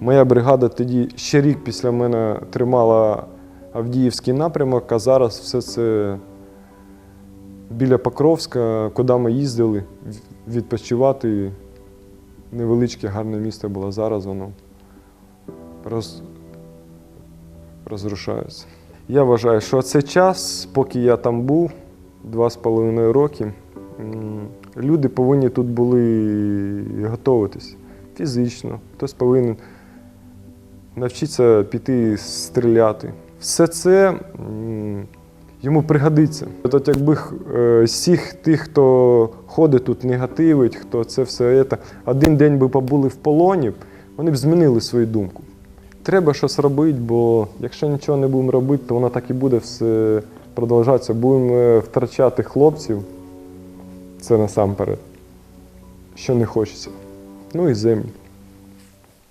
Моя бригада тоді ще рік після мене тримала Авдіївський напрямок, а зараз все це біля Покровська, куди ми їздили відпочивати. Невеличке гарне місто було зараз воно роз... розрушається. Я вважаю, що цей час, поки я там був, два з половиною роки, люди повинні тут були готуватись фізично. Хтось повинен навчитися піти стріляти. Все це йому пригодиться. От якби е, всіх тих, хто ходить тут, негативить, хто це все, це, один день би побули в полоні, вони б змінили свою думку. Треба щось робити, бо якщо нічого не будемо робити, то воно так і буде все продовжатися. Будемо е, втрачати хлопців. Це насамперед, що не хочеться. Ну і землю.